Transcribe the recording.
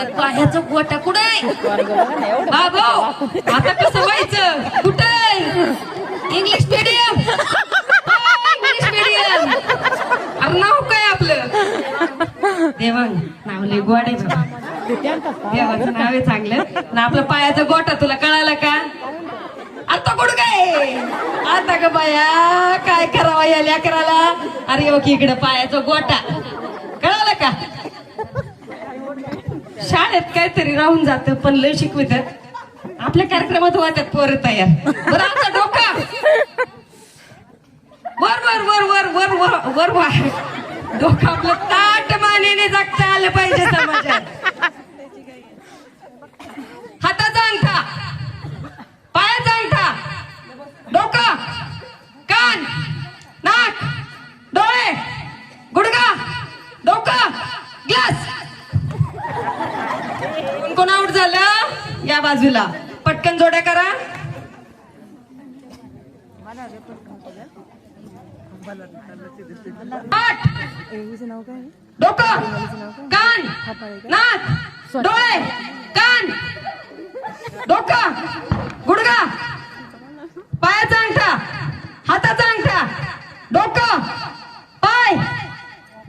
अरे पायाचं गोटा कुठे बाबो आता कसं व्हायचं? कुठे इंग्लिश मिडियम इंग्लिश मिडियम अरे नाव काय आपलं? देवा नाव लय गोड आहे देवाचं नाव आहे चांगलं. ना आपलं पायाचा गोटा तुला कळालं का? आता कुठं काय? आता का बाया काय करावं या लेकराला? अरे हो ओके इकडे पायाचा गोटा कळालं का शाळेत काहीतरी राहून जात पण लय शिकवितात. आपल्या कार्यक्रमात वाटत पोर तयार. बरं आता डोका. वर वर वर वर वर वर वर वर डोकं आपलं ताट मानेने जगता आलं पाहिजे समाजात. हाताचा अंगठा. पायाचा अंगठा. डोकं. कान. नाक. डोळे. गुडगा डोकं. ग्लास. कोण कोण आउट झालं. या बाजूला. पटकन जोड्या करा. डोकं. कान. नाक. डोळे. कान. डोकं. गुडगा पायाचा अंगठा. हाताचा अंगठा. डोकं.